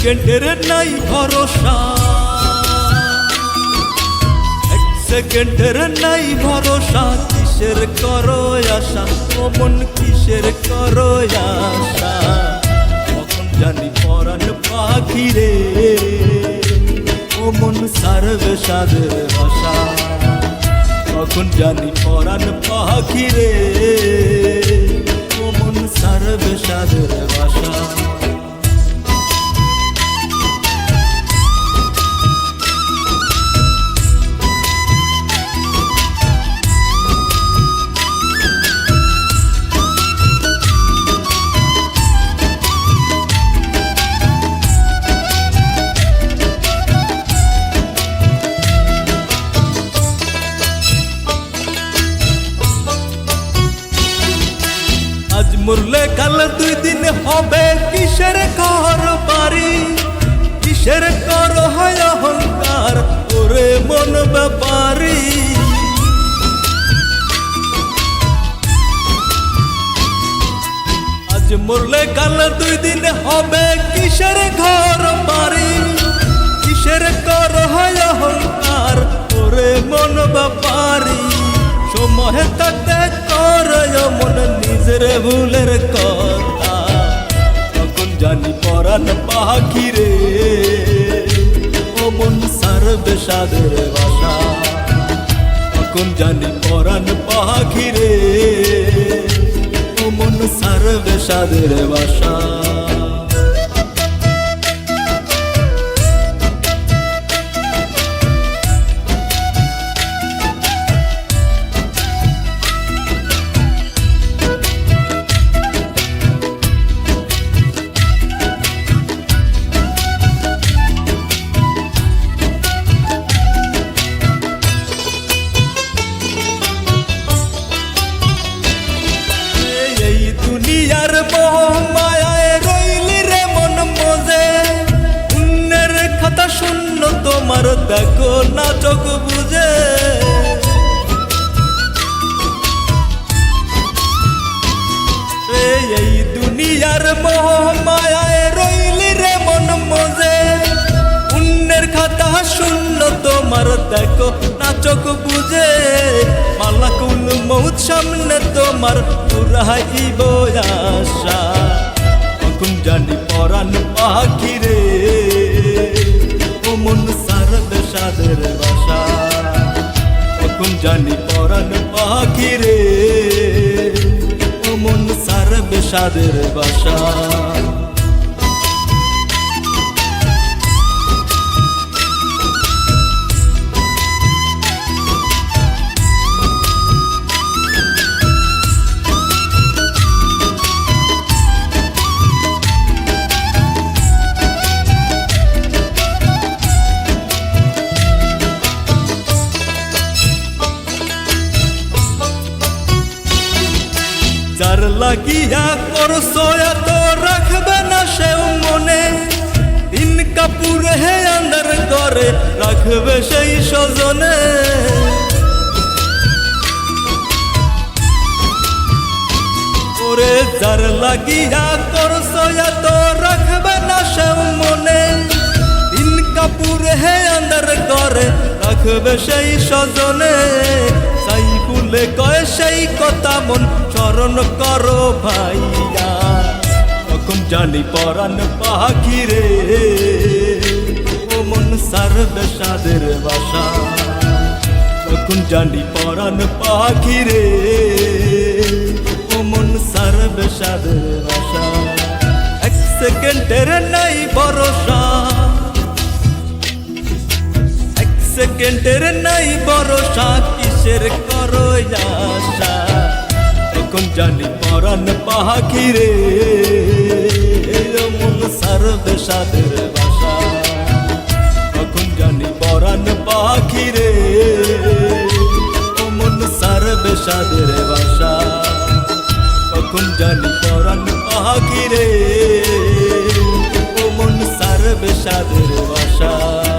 সেকেন্ডের নাই ভরসা। এক সেকেন্ডের নাই ভরসা, কিসের করো আশা? কমন কিসের করো আশা? কখন জানি পরাণ পাখি রে? ও মন সারবে সাদের ভাষা কখন জানি পরাণ পাখি রে? ও মন সারবে সাদের ভাষা মরলে কাল দুই দিন হবে কিসের ঘর বাড়ি কিসের কর হয় অহংকার ওরে মন ব্যাপারি আজ মরলে কাল দুই দিন হবে কিসের ঘর বাড়ি কিসের কর হয় অহংকার ওরে মন ব্যাপারি সময় কর নিজের ভুলের কথা। তখন জানি পরাণ পাখি রে। ও মন সারবে সাদের বাসা। তখন জানি পরাণ পাখি রে। ও মন সারবে সাদের বাসা। মায়ায় রইলি রে মন মজে। পুণ্যের খাতা শূন্য তোমার, দেখো না চোখ বুঝে মালাকুল মৌত সামনে তোমার পুরাইব আশা। তখন জানি পরাণ পাখি রে। ও মন সারদ সাদের বাসা। তখন জানি পরাণ পাখি রে। সারবে বাসা। যার লাগিয়া করছ এত রাখবে না সেও মনে। দিন কাপুর হে আন্দার করে, রাখবে সেই সজনে। ওরে যার লাগিয়া করছ এত রাখবে না সেও মনে। দিন কাপুর হে আন্দার করে, রাখবে সেই সজনে। সাই ফুলে কয় সেই কথা মন স্মরণ করো ভাইয়া, তখন জানি পরাণ পাখি রে। ও মন সারবে সাদের বাসা, তখন জানি পরাণ পাখি রে। ও মন সারবে সাদের বাসা, এক সেকেন্ডের নাই ভরসা। এক সেকেন্ডের নাই ভরসা জানি পরাণ পাখি রে। মন সারবে সাদের বাসা। তখন জানি পরাণ পাখি রে। মন সারবে সাদের বাসা। তখন জানি পরাণ পাখি রে। মন সারবে সাদের বাসা।